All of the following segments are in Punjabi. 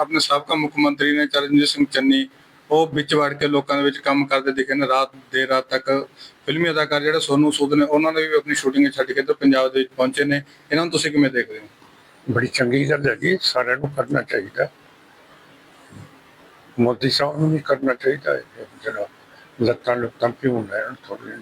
ਆਪਣੇ ਸਾਬਕਾ ਮੁੱਖ ਮੰਤਰੀ ਨੇ ਚਰਨਜੀਤ ਸਿੰਘ ਚੰਨੀ ਉਹ ਵਿੱਚ ਵੜ ਕੇ ਲੋਕਾਂ ਦੇ ਵਿੱਚ ਕੰਮ ਕਰਦੇ ਦਿਖੇ ਨੇ। ਰਾਤ ਦੇਰ ਰਾਤ ਤੱਕ ਫਿਲਮੀ ਅਦਾਕਾਰ ਜਿਹੜੇ ਸੋਨੂ ਸੂਦ ਨੇ, ਉਹਨਾਂ ਨੇ ਵੀ ਆਪਣੀ ਸ਼ੂਟਿੰਗ ਛੱਡ ਕੇ ਤੇ ਪੰਜਾਬ ਦੇ ਵਿੱਚ ਪਹੁੰਚੇ ਨੇ। ਇਹਨਾਂ ਨੂੰ ਤੁਸੀਂ ਕਿਵੇਂ ਦੇਖਦੇ ਹੋ? ਬੜੀ ਚੰਗੀ ਗੱਲ ਹੈ ਜੀ, ਸਾਰਿਆਂ ਨੂੰ ਕਰਨਾ ਚਾਹੀਦਾ। ਮੋਦੀ ਸਾਹਿਬ ਨੂੰ ਵੀ ਕਰਨਾ ਚਾਹੀਦਾ ਹੈ। ਜਿਹੜਾ ਲੱਤਾਂ ਲੁੱਤਾਂ ਪਿਉਣ ਲੈਣ ਥੋੜ੍ਹੀਆਂ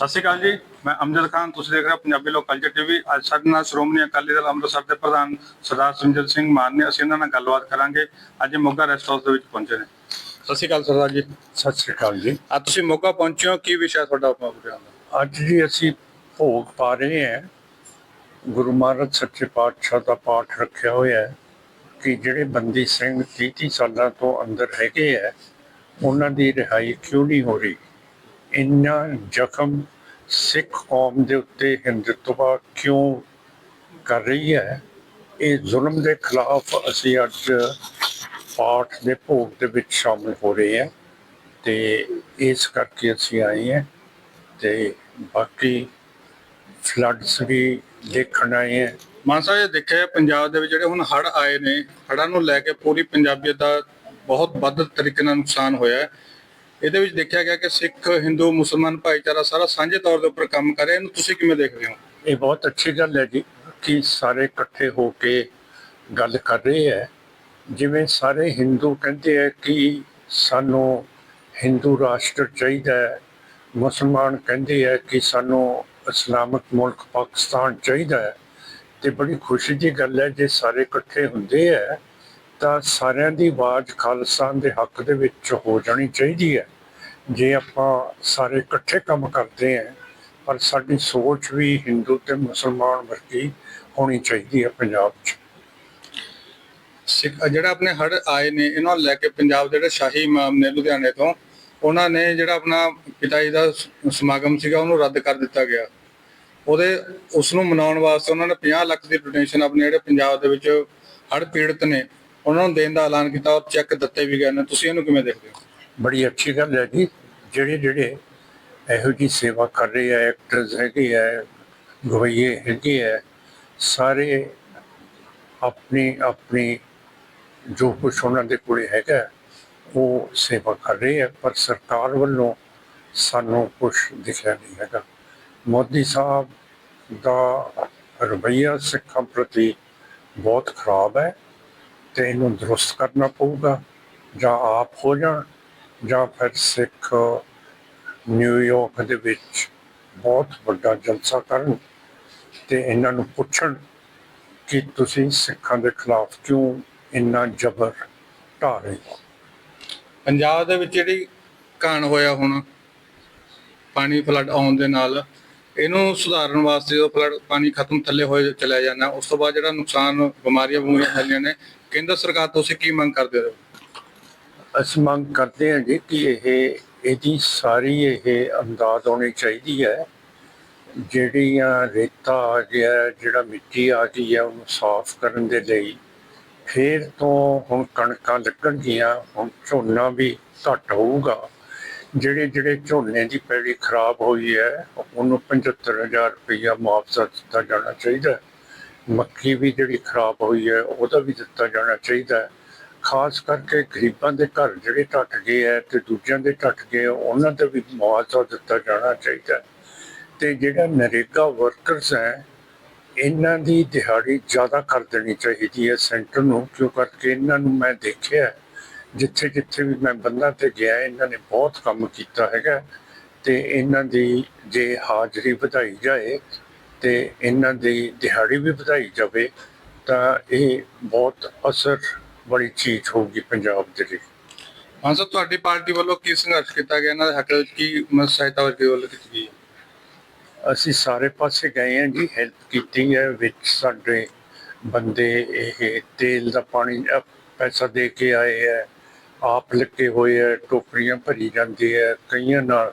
ਸਤਿ ਸ਼੍ਰੀ ਅਕਾਲ ਜੀ। ਮੈਂ ਅਮਜਦ ਖਾਨ ਤੁਸੀਂ ਦੇਖ ਰਹੇ ਹੋ ਪੰਜਾਬੀ ਲੋਕ ਕਲਚਰ ਟੀਵੀ। ਅੱਜ ਸਾਡੇ ਨਾਲ ਸ਼੍ਰੋਮਣੀ ਅਕਾਲੀ ਦਲ ਅੰਮ੍ਰਿਤਸਰ ਦੇ ਪ੍ਰਧਾਨ ਸਰਦਾਰ ਸੁਰਿੰਦਰ ਸਿੰਘ ਮਾਨ ਨੇ। ਅਸੀਂ ਇਹਨਾਂ ਨਾਲ ਗੱਲਬਾਤ ਕਰਾਂਗੇ। ਅੱਜ ਮੋਗਾ ਰੈਸਟ ਹਾਊਸ ਦੇ ਵਿੱਚ ਪਹੁੰਚੇ ਨੇ। ਸਤਿ ਸ਼੍ਰੀ ਅਕਾਲ ਸਰਦਾਰ ਜੀ। ਸਤਿ ਸ੍ਰੀ ਅਕਾਲ ਜੀ। ਅੱਜ ਤੁਸੀਂ ਮੋਗਾ ਪਹੁੰਚੇ ਹੋ। ਕੀ ਵਿਸ਼ਾ ਤੁਹਾਡਾ ਪ੍ਰੋਗਰਾਮ ਦਾ? ਅੱਜ ਜੀ ਅਸੀਂ ਭੋਗ ਪਾ ਰਹੇ ਹਾਂ। ਗੁਰੂ ਮਹਾਰਾਜ ਸੱਚੇ ਪਾਤਸ਼ਾਹ ਦਾ ਪਾਠ ਰੱਖਿਆ ਹੋਇਆ ਹੈ ਕਿ ਜਿਹੜੇ ਬੰਦੀ ਸਿੰਘ 30 30 ਸਾਲਾਂ ਤੋਂ ਅੰਦਰ ਹੈਗੇ ਹੈ ਉਹਨਾਂ ਦੀ ਰਿਹਾਈ ਕਿਉਂ ਨਹੀਂ ਹੋ ਰਹੀ? ਇੰਨਾ ਜ਼ਖਮ ਸਿੱਖ ਕੌਮ ਦੇ ਉੱਤੇ ਹਿੰਦੁਤਵਾ ਕਿਉਂ ਕਰ ਰਹੀ ਹੈ? ਇਹ ਜ਼ੁਲਮ ਦੇ ਖਿਲਾਫ ਅਸੀਂ ਅੱਜ ਪਾਠ ਦੇ ਭੋਗ ਦੇ ਵਿੱਚ ਸ਼ਾਮਲ ਹੋ ਰਹੇ ਹਾਂ ਤੇ ਇਸ ਕਰਕੇ ਅਸੀਂ ਆਏ ਹਾਂ ਤੇ ਬਾਕੀ ਫਲੱਡਸ ਵੀ ਦੇਖਣ ਆਏ ਹਾਂ। ਮਾਨਸਾ ਜੀ ਦੇਖਿਆ ਪੰਜਾਬ ਦੇ ਵਿੱਚ ਜਿਹੜੇ ਹੁਣ ਹੜ੍ਹ ਆਏ ਨੇ, ਹੜ੍ਹਾਂ ਨੂੰ ਲੈ ਕੇ ਪੂਰੀ ਪੰਜਾਬੀਅਤ ਦਾ ਬਹੁਤ ਵੱਧ ਤਰੀਕੇ ਨਾਲ ਨੁਕਸਾਨ ਹੋਇਆ ਇਹਦੇ ਵਿੱਚ ਦੇਖਿਆ ਗਿਆ ਕਿ ਸਿੱਖ, ਹਿੰਦੂ, ਮੁਸਲਮਾਨ ਭਾਈਚਾਰਾ ਸਾਰਾ ਸਾਂਝੇ ਤੌਰ ਦੇ ਉੱਪਰ ਕੰਮ ਕਰ ਰਿਹਾ। ਇਹਨੂੰ ਤੁਸੀਂ ਕਿਵੇਂ ਦੇਖਦੇ ਹੋ? ਇਹ ਬਹੁਤ ਅੱਛੀ ਗੱਲ ਹੈ ਜੀ ਕਿ ਸਾਰੇ ਇਕੱਠੇ ਹੋ ਕੇ ਗੱਲ ਕਰ ਰਹੇ ਹੈ। ਜਿਵੇਂ ਸਾਰੇ ਹਿੰਦੂ ਕਹਿੰਦੇ ਹੈ ਕਿ ਸਾਨੂੰ ਹਿੰਦੂ ਰਾਸ਼ਟਰ ਚਾਹੀਦਾ ਹੈ। ਮੁਸਲਮਾਨ ਕਹਿੰਦੇ ਹੈ ਕਿ ਸਾਨੂੰ ਇਸਲਾਮਿਕ ਮੁਲਕ ਪਾਕਿਸਤਾਨ ਚਾਹੀਦਾ ਹੈ। ਤੇ ਬੜੀ ਖੁਸ਼ੀ ਦੀ ਗੱਲ ਹੈ ਜੇ ਸਾਰੇ ਇਕੱਠੇ ਹੁੰਦੇ ਹੈ ਤਾਂ ਸਾਰਿਆਂ ਦੀ ਆਵਾਜ਼ ਖਾਲਿਸਤਾਨ ਦੇ ਹੱਕ ਦੇ ਵਿੱਚ ਹੋ ਜਾਣੀ ਚਾਹੀਦੀ ਹੈ। ਜੇ ਆਪਾਂ ਸਾਰੇ ਇਕੱਠੇ ਕੰਮ ਕਰਦੇ ਹਾਂ, ਪਰ ਸਾਡੀ ਸੋਚ ਵੀ ਹਿੰਦੂ ਤੇ ਮੁਸਲਮਾਨ ਵਰਗੀ ਹੋਣੀ ਚਾਹੀਦੀ ਹੈ ਪੰਜਾਬ 'ਚ। ਸਿੱਖ ਜਿਹੜਾ ਆਪਣੇ ਹੜ੍ਹ ਆਏ ਨੇ, ਇਹਨਾਂ ਨੂੰ ਲੈ ਕੇ ਪੰਜਾਬ ਦੇ ਜਿਹੜੇ ਸ਼ਾਹੀ ਇਮਾਮ ਨੇ ਲੁਧਿਆਣੇ ਤੋਂ, ਉਹਨਾਂ ਨੇ ਜਿਹੜਾ ਆਪਣਾ ਪਿਤਾ ਜੀ ਦਾ ਸਮਾਗਮ ਸੀਗਾ, ਉਹਨੂੰ ਰੱਦ ਕਰ ਦਿੱਤਾ ਗਿਆ। ਉਹਦੇ ਉਸ ਨੂੰ ਮਨਾਉਣ ਵਾਸਤੇ ਉਹਨਾਂ ਨੇ 50 ਲੱਖ ਦੀ ਡੋਨੇਸ਼ਨ ਆਪਣੇ ਜਿਹੜੇ ਪੰਜਾਬ ਦੇ ਵਿੱਚ ਹੜ੍ਹ ਪੀੜਤ ਨੇ ਉਹਨਾਂ ਨੂੰ ਦੇਣ ਦਾ ਐਲਾਨ ਕੀਤਾ ਔਰ ਚੈੱਕ ਦਿੱਤੇ ਵੀ ਗਏ ਨੇ। ਤੁਸੀਂ ਇਹਨੂੰ ਕਿਵੇਂ ਦੇਖਦੇ ਹੋ? ਬੜੀ ਅੱਛੀ ਗੱਲ ਹੈ ਜੀ। ਜਿਹੜੇ ਜਿਹੜੇ ਇਹੋ ਜੀ ਸੇਵਾ ਕਰ ਰਹੇ ਹੈ ਐਕਟਰਸ ਹੈਗੇ ਹੈ ਗਵਈਏ ਹੈਗੇ ਹੈ ਸਾਰੇ ਆਪਣੀ ਆਪਣੀ ਜੋ ਕੁਛ ਉਹਨਾਂ ਦੇ ਕੋਲੇ ਹੈਗਾ, ਉਹ ਸੇਵਾ ਕਰ ਰਹੇ ਹੈ ਪਰ ਸਰਕਾਰ ਵੱਲੋਂ ਸਾਨੂੰ ਕੁਝ ਦਿਖਿਆ ਨਹੀਂ ਹੈਗਾ। ਮੋਦੀ ਸਾਹਿਬ ਦਾ ਰਵੱਈਆ ਸਿੱਖਾਂ ਪ੍ਰਤੀ ਬਹੁਤ ਖਰਾਬ ਹੈ। ਤੇ ਇਹਨੂੰ ਦਰੁਸਤ ਕਰਨਾ ਪਊਗਾ, ਜਾਂ ਆਪ ਹੋ ਜਾਣ, ਜਾਂ ਫਿਰ ਸਿੱਖ ਨਿਊਯਾਰਕ ਦੇ ਵਿੱਚ ਬਹੁਤ ਵੱਡਾ ਜਲਸਾ ਕਰਨ ਤੇ ਇਹਨਾਂ ਨੂੰ ਪੁੱਛਣ ਕਿ ਤੁਸੀਂ ਸਿੱਖਾਂ ਦੇ ਖਿਲਾਫ ਕਿਉਂ ਇੰਨਾ ਜ਼ਬਰ ਢਾ ਰਹੇ ਹੋ। ਪੰਜਾਬ ਦੇ ਵਿੱਚ ਜਿਹੜੀ ਕਾਣ ਹੋਇਆ ਹੁਣ, ਪਾਣੀ ਫਲੱਡ ਆਉਣ ਦੇ ਨਾਲ, ਇਹਨੂੰ ਸੁਧਾਰਨ ਵਾਸਤੇ ਜਦੋਂ ਫਲੱਡ ਪਾਣੀ ਖਤਮ ਥੱਲੇ ਹੋਏ ਚਲਿਆ ਜਾਂਦਾ, ਉਸ ਤੋਂ ਬਾਅਦ ਜਿਹੜਾ ਨੁਕਸਾਨ ਬਿਮਾਰੀਆਂ ਬਿਮਾਰੀਆਂ ਫੈਲੀਆਂ ਨੇ ਕੇਂਦਰ ਸਰਕਾਰ ਤੋਂ ਤੁਸੀਂ ਕੀ ਮੰਗ ਕਰਦੇ ਹੋ? ਅਸੀਂ ਮੰਗ ਕਰਦੇ ਹਾਂ ਜੀ ਕਿ ਇਹ, ਇਹਦੀ ਸਾਰੀ ਇਹ ਅੰਦਾਜ਼ ਹੋਣੀ ਚਾਹੀਦੀ ਹੈ। ਜਿਹੜੀਆਂ ਰੇਤਾ ਆ ਗਿਆ, ਜਿਹੜਾ ਮਿੱਟੀ ਆ ਗਈ ਹੈ, ਉਹਨੂੰ ਸਾਫ਼ ਕਰਨ ਦੇ ਲਈ ਫੇਰ ਤੋਂ ਹੁਣ ਕਣਕਾਂ ਲੱਗਣਗੀਆਂ, ਹੁਣ ਝੋਨਾ ਵੀ ਘੱਟ ਹੋਊਗਾ। ਜਿਹੜੇ ਜਿਹੜੇ ਝੋਨੇ ਦੀ ਪੈੜੀ ਖਰਾਬ ਹੋਈ ਹੈ, ਉਹਨੂੰ 75000 ਰੁਪਇਆ ਮੁਆਵਜ਼ਾ ਦਿੱਤਾ ਜਾਣਾ ਚਾਹੀਦਾ ਹੈ। ਮੱਕੀ ਵੀ ਜਿਹੜੀ ਖਰਾਬ ਹੋਈ ਹੈ, ਉਹਦਾ ਵੀ ਦਿੱਤਾ ਜਾਣਾ ਚਾਹੀਦਾ ਖਾਸ ਕਰਕੇ ਗਰੀਬਾਂ ਦੇ ਘਰ ਜਿਹੜੇ ਟੱਟ ਗਏ ਹੈ ਤੇ ਦੂਜਿਆਂ ਦੇ ਟੱਟ ਗਏ ਉਹਨਾਂ ਦਾ ਵੀ ਮੁਆਵਜ਼ਾ ਦਿੱਤਾ ਜਾਣਾ ਚਾਹੀਦਾ ਹੈ। ਤੇ ਜਿਹੜਾ ਨਰੇਗਾ ਵਰਕਰਸ ਹੈ, ਇਹਨਾਂ ਦੀ ਦਿਹਾੜੀ ਜ਼ਿਆਦਾ ਕਰ ਦੇਣੀ ਚਾਹੀਦੀ ਹੈ ਸੈਂਟਰ ਨੂੰ, ਕਿਉਂ ਕਰਕੇ ਇਹਨਾਂ ਨੂੰ ਮੈਂ ਦੇਖਿਆ ਜਿੱਥੇ ਜਿੱਥੇ ਵੀ ਮੈਂ ਬੰਦਾ ਤੇ ਗਿਆ, ਇਹਨਾਂ ਨੇ ਬਹੁਤ ਕੰਮ ਕੀਤਾ ਹੈਗਾ ਤੇ ਇਹਨਾਂ ਦੀ ਜੇ ਹਾਜ਼ਰੀ ਵਧਾਈ ਜਾਏ ਤੇ ਇਹਨਾਂ ਦੀ ਦਿਹਾੜੀ ਵੀ ਵਧਾਈ ਜਾਵੇ ਤਾਂ ਇਹ ਬਹੁਤ ਅਸਰ ਵਾਲੀ ਚੀਜ਼ ਹੋਊਗੀ ਪੰਜਾਬ ਦੇ ਲਈ ਹਾਂ ਸਰ ਤੁਹਾਡੀ ਪਾਰਟੀ ਵੱਲੋਂ ਕੀ ਸੰਘਰਸ਼ ਕੀਤਾ ਗਿਆ ਇਹਨਾਂ ਦੇ ਹੱਕ ਵਿੱਚ ਕੀ ਸਹਾਇਤਾ ਵਰਗੀ ਵੱਲੋਂ ਕੀਤੀ ਗਈ? ਅਸੀਂ ਸਾਰੇ ਪਾਸੇ ਗਏ ਹਾਂ ਜੀ ਹੈਲਪ ਕੀਤੀ ਹੈ ਵਿੱਚ ਸਾਡੇ ਬੰਦੇ ਇਹ ਤੇਲ ਦਾ ਪਾਣੀ ਪੈਸਾ ਦੇ ਕੇ ਆਏ ਹੈ ਆਪ ਲੱਗੇ ਹੋਏ ਹੈ ਟੋਕਰੀਆਂ ਭਰੀ ਜਾਂਦੀ ਹੈ ਕਈਆਂ ਨਾਲ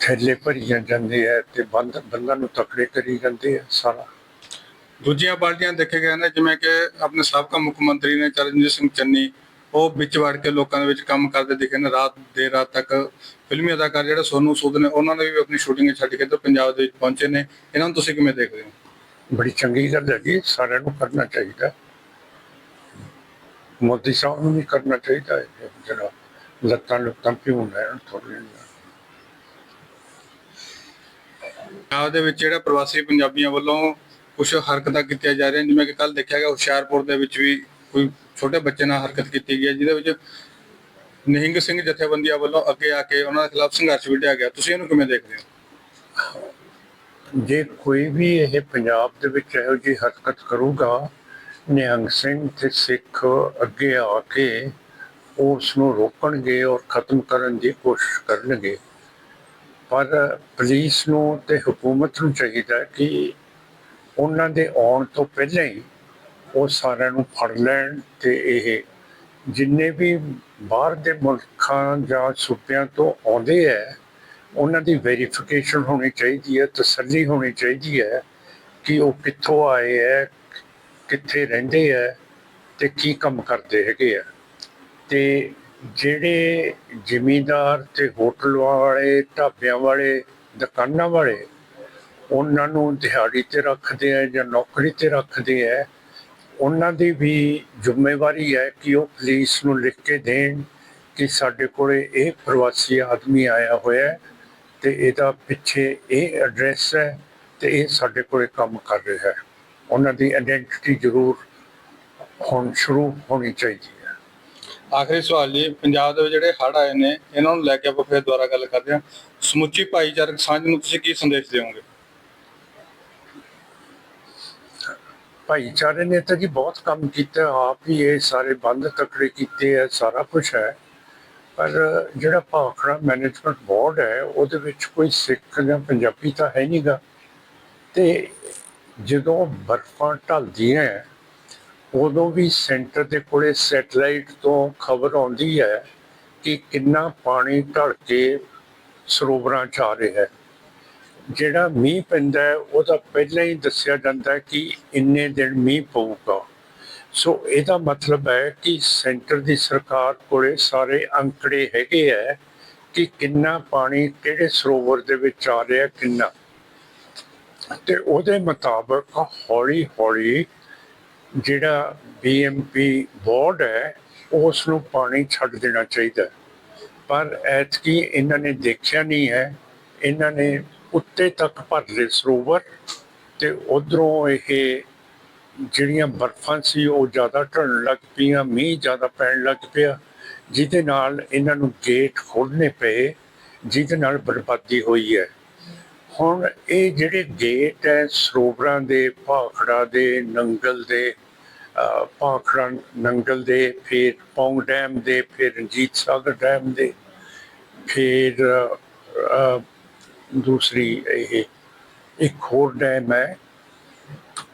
ਥੈਲੇ ਭਰੀ ਜਾਂਦੇ ਹੈ ਤੇ ਬੰਦ ਬੰਦਾਂ ਨੂੰ ਤਕੜੇ ਕਰੀ ਜਾਂਦੇ ਹੈ ਸਾਰਾ। ਦੂਜੀਆਂ ਪਾਰਟੀਆਂ ਦੇਖੇ ਗਏ ਨੇ ਜਿਵੇਂ ਕਿ ਆਪਣੇ ਸਾਬਕਾ ਮੁੱਖ ਮੰਤਰੀ ਨੇ ਚਰਨਜੀਤ ਸਿੰਘ ਚੰਨੀ ਉਹ ਵਿੱਚ ਵੜ ਕੇ ਲੋਕਾਂ ਦੇ ਵਿੱਚ ਕੰਮ ਕਰਦੇ ਦਿਖੇ ਨੇ। ਰਾਤ ਦੇਰ ਰਾਤ ਤੱਕ ਫਿਲਮੀ ਅਦਾਕਾਰ ਜਿਹੜੇ ਸੋਨੂ ਸੂਦ ਨੇ ਉਹਨਾਂ ਨੇ ਵੀ ਆਪਣੀ ਸ਼ੂਟਿੰਗ ਛੱਡ ਕੇ ਇੱਧਰ ਪੰਜਾਬ ਦੇ ਵਿੱਚ ਪਹੁੰਚੇ ਨੇ। ਇਹਨਾਂ ਨੂੰ ਤੁਸੀਂ ਕਿਵੇਂ ਦੇਖਦੇ ਹੋ? ਬੜੀ ਚੰਗੀ ਗੱਲ ਹੈ ਜੀ ਸਾਰਿਆਂ ਨੂੰ ਕਰਨਾ ਚਾਹੀਦਾ। ਮੋਦੀ ਸਾਹਿਬ ਨੂੰ ਵੀ ਕਰਨਾ ਚਾਹੀਦਾ ਹੈ ਜਿਹੜਾ ਲੱਤਾਂ ਲੁੱਤਾਂ ਪਿਉਣ ਹੈ ਥੋੜ੍ਹੀਆਂ ਜਿਹੀਆਂ। ਪੰਜਾਬ ਦੇ ਵਿੱਚ ਜਿਹੜਾ ਪ੍ਰਵਾਸੀ ਪੰਜਾਬੀਆਂ ਵੱਲੋਂ ਕੁਝ ਹਰਕਤਾਂ ਕੀਤੀਆਂ ਜਾ ਰਹੀਆਂ, ਜਿਵੇਂ ਕਿ ਕੱਲ ਦੇਖਿਆ ਗਿਆ ਹੁਸ਼ਿਆਰਪੁਰ ਦੇ ਵਿੱਚ ਵੀ ਕੋਈ ਛੋਟੇ ਬੱਚੇ ਨਾਲ ਹਰਕਤ ਕੀਤੀ ਗਈ ਹੈ, ਜਿਹਦੇ ਵਿੱਚ ਨਿਹੰਗ ਸਿੰਘ ਜਥੇਬੰਦੀਆਂ ਵੱਲੋਂ ਅੱਗੇ ਆ ਕੇ ਉਹਨਾਂ ਦੇ ਖਿਲਾਫ ਸੰਘਰਸ਼ ਵਿੱਢਿਆ ਗਿਆ। ਤੁਸੀਂ ਇਹਨੂੰ ਕਿਵੇਂ ਦੇਖਦੇ ਹੋ? ਜੇ ਕੋਈ ਵੀ ਇਹ ਪੰਜਾਬ ਦੇ ਵਿੱਚ ਇਹੋ ਜਿਹੀ ਹਰਕਤ ਕਰੂਗਾ, ਨਿਹੰਗ ਸਿੰਘ ਤੇ ਸਿੱਖ ਅੱਗੇ ਆ ਕੇ ਉਸ ਨੂੰ ਰੋਕਣਗੇ ਔਰ ਖਤਮ ਕਰਨ ਦੀ ਕੋਸ਼ਿਸ਼ ਕਰਨਗੇ ਪਰ ਪੁਲਿਸ ਨੂੰ ਤੇ ਹਕੂਮਤ ਨੂੰ ਚਾਹੀਦਾ ਕਿ ਉਹਨਾਂ ਦੇ ਆਉਣ ਤੋਂ ਪਹਿਲਾਂ ਹੀ ਉਹ ਸਾਰਿਆਂ ਨੂੰ ਫੜ ਲੈਣ ਤੇ ਇਹ ਜਿੰਨੇ ਵੀ ਬਾਹਰ ਦੇ ਮੁਲਕਾਂ ਜਾਂ ਸੂਬਿਆਂ ਤੋਂ ਆਉਂਦੇ ਹੈ ਉਹਨਾਂ ਦੀ ਵੈਰੀਫਿਕੇਸ਼ਨ ਹੋਣੀ ਚਾਹੀਦੀ ਹੈ, ਤਸੱਲੀ ਹੋਣੀ ਚਾਹੀਦੀ ਹੈ ਕਿ ਉਹ ਕਿੱਥੋਂ ਆਏ ਹੈ ਕਿੱਥੇ ਰਹਿੰਦੇ ਹੈ ਤੇ ਕੀ ਕੰਮ ਕਰਦੇ ਹੈਗੇ ਆ। ਤੇ ਜਿਹੜੇ ਜ਼ਿਮੀਂਦਾਰ ਤੇ ਹੋਟਲ ਵਾਲੇ, ਢਾਬਿਆਂ ਵਾਲੇ, ਦੁਕਾਨਾਂ ਵਾਲੇ, ਉਹਨਾਂ ਨੂੰ ਦਿਹਾੜੀ ਤੇ ਰੱਖਦੇ ਆ ਜਾਂ ਨੌਕਰੀ ਤੇ ਰੱਖਦੇ ਆ, ਉਹਨਾਂ ਦੀ ਵੀ ਜ਼ਿੰਮੇਵਾਰੀ ਹੈ ਕਿ ਉਹ ਪੁਲਿਸ ਨੂੰ ਲਿਖ ਕੇ ਦੇਣ ਕਿ ਸਾਡੇ ਕੋਲੇ ਇਹ ਪ੍ਰਵਾਸੀ ਆਦਮੀ ਆਇਆ ਹੋਇਆ ਹੈ ਤੇ ਇਹਦਾ ਪਿੱਛੇ ਇਹ ਐਡਰੈਸ ਹੈ ਤੇ ਇਹ ਸਾਡੇ ਕੋਲੇ ਕੰਮ ਕਰ ਰਿਹਾ ਹੈ। ਉਹਨਾਂ ਦੀ ਆਇਡੈਂਟੀਟੀ ਜ਼ਰੂਰ ਹੁਣ ਸ਼ੁਰੂ ਹੋਣੀ ਚਾਹੀਦੀ ਹੈ। ਆਖਰੀ ਸਵਾਲ ਜੀ, ਪੰਜਾਬ ਦੇ ਜਿਹੜੇ ਹੜ ਆਏ ਨੇ, ਇਹਨਾਂ ਨੂੰ ਲੈ ਕੇ ਆਪਾਂ ਫਿਰ ਦੁਬਾਰਾ ਗੱਲ ਕਰਦੇ ਹਾਂ। ਸਮੁੱਚੀ ਭਾਈਚਾਰਕ ਸਾਂਝ ਨੂੰ ਤੁਸੀਂ ਕੀ ਸੰਦੇਸ਼ ਦਿਓਗੇ? ਭਾਈਚਾਰੇ ਨੇ ਤਾਂ ਜੀ ਬਹੁਤ ਕੰਮ ਕੀਤਾ, ਆਪ ਹੀ ਇਹ ਸਾਰੇ ਬੰਦ ਤਕੜੇ ਕੀਤੇ ਹੈ ਸਾਰਾ ਕੁਝ ਹੈ। ਪਰ ਜਿਹੜਾ ਭਾਖੜਾ ਮੈਨੇਜਮੈਂਟ ਬੋਰਡ ਹੈ, ਉਹਦੇ ਵਿੱਚ ਕੋਈ ਸਿੱਖ ਜਾਂ ਪੰਜਾਬੀ ਤਾਂ ਹੈ ਨਹੀਂਗਾ ਤੇ ਜਦੋਂ ਬਰਫਾਂ ਢਲਦੀਆਂ ਉਦੋਂ ਵੀ ਸੈਂਟਰ ਦੇ ਕੋਲੇ ਸੈਟਲਾਈਟ ਤੋਂ ਖਬਰ ਆਉਂਦੀ ਹੈ ਕਿ ਕਿੰਨਾ ਪਾਣੀ ਢਲ ਕੇ ਸਰੋਵਰਾਂ ਚ ਆ ਰਿਹਾ ਹੈ। ਜਿਹੜਾ ਮੀਂਹ ਪੈਂਦਾ ਹੈ, ਉਹਦਾ ਪਹਿਲਾਂ ਹੀ ਦੱਸਿਆ ਜਾਂਦਾ ਹੈ ਕਿ ਇੰਨੇ ਦਿਨ ਮੀਂਹ ਪਊਗਾ। ਸੋ ਇਹਦਾ ਮਤਲਬ ਹੈ ਕਿ ਸੈਂਟਰ ਦੀ ਸਰਕਾਰ ਕੋਲੇ ਸਾਰੇ ਅੰਕੜੇ ਹੈਗੇ ਹੈ ਕਿ ਕਿੰਨਾ ਪਾਣੀ ਕਿਹੜੇ ਸਰੋਵਰ ਦੇ ਵਿੱਚ ਆ ਰਿਹਾ, ਕਿੰਨਾ। ਤੇ ਉਹਦੇ ਮੁਤਾਬਕ ਹੌਲੀ ਹੌਲੀ ਜਿਹੜਾ ਬੀਐਮਪੀ ਬੋਰਡ ਹੈ ਉਸ ਨੂੰ ਪਾਣੀ ਛੱਡ ਦੇਣਾ ਚਾਹੀਦਾ ਪਰ ਐਤਕੀ ਇਹਨਾਂ ਨੇ ਦੇਖਿਆ ਨਹੀਂ ਹੈ। ਇਹਨਾਂ ਨੇ ਉੱਤੇ ਤੱਕ ਭਰ ਲਏ ਸਰੋਵਰ ਤੇ ਉਧਰੋਂ ਇਹ ਜਿਹੜੀਆਂ ਬਰਫਾਂ ਸੀ, ਉਹ ਜ਼ਿਆਦਾ ਢਲਣ ਲੱਗ ਪਈਆਂ, ਮੀਂਹ ਜ਼ਿਆਦਾ ਪੈਣ ਲੱਗ ਪਿਆ, ਜਿਹਦੇ ਨਾਲ ਇਹਨਾਂ ਨੂੰ ਗੇਟ ਖੋਲਣੇ ਪਏ, ਜਿਹਦੇ ਨਾਲ ਬਰਬਾਦੀ ਹੋਈ ਹੈ। ਹੁਣ ਇਹ ਜਿਹੜੇ ਗੇਟ ਹੈ, ਸਰੋਵਰਾਂ ਦੇ, ਭਾਖੜਾ ਦੇ, ਨੰਗਲ ਦੇ ਭਾਖੜਾ, ਨੰਗਲ ਦੇ, ਫਿਰ ਪੌਂਗ ਡੈਮ ਦੇ, ਫਿਰ ਰਣਜੀਤ ਸਾਗਰ ਡੈਮ ਦੇ, ਫਿਰ ਦੂਸਰੀ ਇਹ ਇੱਕ ਹੋਰ ਡੈਮ ਹੈ।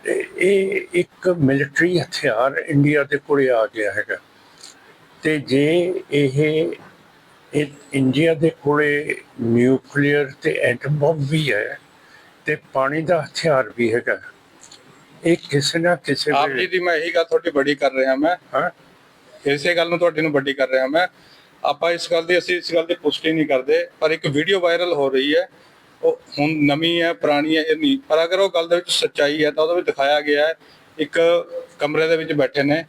ਇਹ ਇੱਕ ਮਿਲਟਰੀ ਹਥਿਆਰ ਇੰਡੀਆ ਦੇ ਕੋਲੇ ਆ ਗਿਆ ਹੈਗਾ। ਤੇ ਜੇ ਇਹ ਇਹ ਇੰਡੀਆ ਦੇ ਕੋਲੇ ਨਿਊਕਲੀਅਰ ਤੇ ਐਟਮ ਬੰਬ ਵੀ ਹੈ ਤੇ ਪਾਣੀ ਦਾ ਹਥਿਆਰ ਵੀ ਹੈਗਾ। ਇਹ ਕਿਸੇ ਨਾ ਕਿਸੇ ਆਪ ਜੀ ਦੀ ਮੈਂ ਇਹੀ ਗੱਲ ਤੁਹਾਡੀ ਬੜੀ ਕਰ ਰਿਹਾ ਮੈਂ। ਹਾਂ। ਇਸੇ ਗੱਲ ਨੂੰ ਤੁਹਾਡੀ ਨੂੰ ਵੱਡੀ ਕਰ ਰਿਹਾ ਮੈਂ। ਆਪਾਂ ਇਸ ਗੱਲ ਦੀ ਅਸੀਂ ਇਸ ਗੱਲ ਦੀ ਪੁਸ਼ਟੀ ਨਹੀਂ ਕਰਦੇ ਪਰ ਇੱਕ ਵੀਡੀਓ ਵਾਇਰਲ ਹੋ ਰਹੀ ਹੈ। ਉਹ ਹੁਣ ਨਵੀਂ ਹੈ ਪੁਰਾਣੀ ਹੈ ਇਹ ਨਹੀਂ। ਪਰ ਅਗਰ ਉਹ ਗੱਲ ਦੇ ਵਿੱਚ ਸੱਚਾਈ ਹੈ ਤਾਂ ਉਹਦੇ ਵਿੱਚ ਦਿਖਾਇਆ ਗਿਆ ਹੈ ਇੱਕ ਕਮਰੇ ਦੇ ਵਿੱਚ ਬੈਠੇ ਨੇ।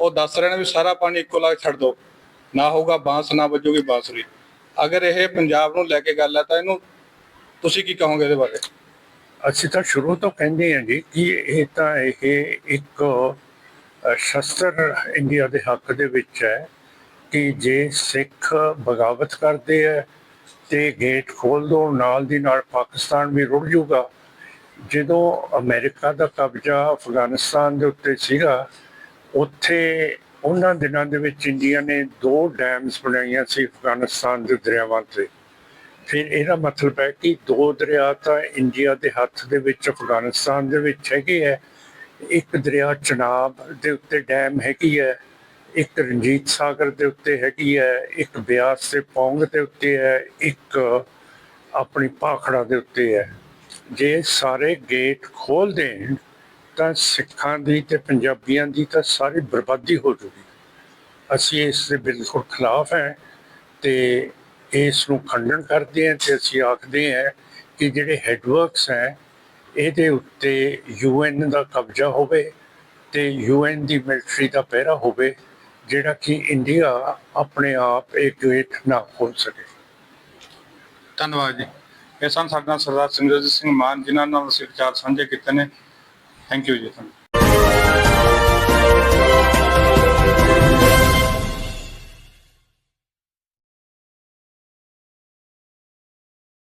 ਉਹ ਦੱਸ ਰਹੇ ਨੇ ਵੀ ਸਾਰਾ ਪਾਣੀ ਇੱਕੋ ਲੱਗ ਛੱਡ ਦਿਓ। ਨਾ ਹੋਊਗਾ, ਬਾਂਸ ਨਾ ਵੱਜੂਗੀ ਬਾਂਸੁਰੀ ਅਗਰ ਇਹ ਪੰਜਾਬ ਨੂੰ ਲੈ ਕੇ ਗੱਲ ਹੈ ਤਾਂ ਇਹਨੂੰ ਤੁਸੀਂ ਕੀ ਕਹੋਗੇ ਇਹਦੇ ਬਾਰੇ? ਅਸੀਂ ਤਾਂ ਸ਼ੁਰੂ ਤੋਂ ਕਹਿੰਦੇ ਹਾਂ ਜੀ ਕਿ ਇਹ ਤਾਂ ਇਹ ਇੱਕ ਸ਼ਸਤਰ ਇੰਡੀਆ ਦੇ ਹੱਕ ਦੇ ਵਿੱਚ ਹੈ ਕਿ ਜੇ ਸਿੱਖ ਬਗਾਵਤ ਕਰਦੇ ਹੈ ਤੇ ਗੇਟ ਖੋਲ ਦੋ, ਨਾਲ ਦੀ ਨਾਲ ਪਾਕਿਸਤਾਨ ਵੀ ਰੁੜ ਜਾਊਗਾ ਜਦੋਂ ਅਮਰੀਕਾ ਦਾ ਕਬਜ਼ਾ ਅਫਗਾਨਿਸਤਾਨ ਦੇ ਉੱਤੇ ਸੀਗਾ, ਉੱਥੇ ਉਹਨਾਂ ਦਿਨਾਂ ਦੇ ਵਿੱਚ ਇੰਡੀਆ ਨੇ ਦੋ ਡੈਮਸ ਬਣਾਈਆਂ ਸੀ ਅਫਗਾਨਿਸਤਾਨ ਦੇ ਦਰਿਆਵਾਂ ਤੇ। ਫਿਰ ਇਹਦਾ ਮਤਲਬ ਹੈ ਕਿ ਦੋ ਦਰਿਆ ਤਾਂ ਇੰਡੀਆ ਦੇ ਹੱਥ ਦੇ ਵਿੱਚ, ਅਫਗਾਨਿਸਤਾਨ ਦੇ ਵਿੱਚ ਹੈਗੇ ਹੈ ਇੱਕ ਦਰਿਆ ਚਨਾਬ ਦੇ ਉੱਤੇ ਡੈਮ ਹੈਗੀ ਹੈ ਇੱਕ ਰਣਜੀਤ ਸਾਗਰ ਦੇ ਉੱਤੇ ਹੈਗੀ ਹੈ ਇੱਕ ਬਿਆਸ ਤੇ ਪੌਂਗ ਦੇ ਉੱਤੇ ਹੈ ਇੱਕ ਆਪਣੀ ਭਾਖੜਾ ਦੇ ਉੱਤੇ ਹੈ ਜੇ ਸਾਰੇ ਗੇਟ ਖੋਲ ਦੇਣ ਤਾਂ ਸਿੱਖਾਂ ਦੀ ਤੇ ਪੰਜਾਬੀਆਂ ਦੀ ਤਾਂ ਸਾਰੀ ਬਰਬਾਦੀ ਹੋ ਜੂਗੀ ਅਸੀਂ ਇਸ ਦੇ ਬਿਲਕੁਲ ਖਿਲਾਫ ਹੈ ਤੇ ਇਸ ਨੂੰ ਖੰਡਨ ਕਰਦੇ ਹਾਂ ਤੇ ਅਸੀਂ ਆਖਦੇ ਹਾਂ ਕਿ ਜਿਹੜੇ ਹੈਡਵਰਕਸ ਹੈ, ਇਹਦੇ ਉੱਤੇ ਯੂਐਨ ਦਾ ਕਬਜ਼ਾ ਹੋਵੇ ਤੇ ਯੂਐਨ ਦੀ ਮਿਲਟਰੀ ਦਾ ਪਹਿਰਾ ਹੋਵੇ, ਜਿਹੜਾ ਕਿ ਇੰਡੀਆ ਆਪਣੇ ਆਪ ਇੱਕ ਗੇਟ ਨਾ ਖੋਲ ਸਕੇ। ਧੰਨਵਾਦ ਜੀ। ਇਹ ਸਨ ਸਾਡਾ ਸਰਦਾਰ ਸਿਮਰਜੀਤ ਸਿੰਘ ਮਾਨ, ਜਿਨ੍ਹਾਂ ਨਾਲ ਅਸੀਂ ਵਿਚਾਰ ਸਾਂਝੇ ਕੀਤੇ ਨੇ। Thank you, Jason.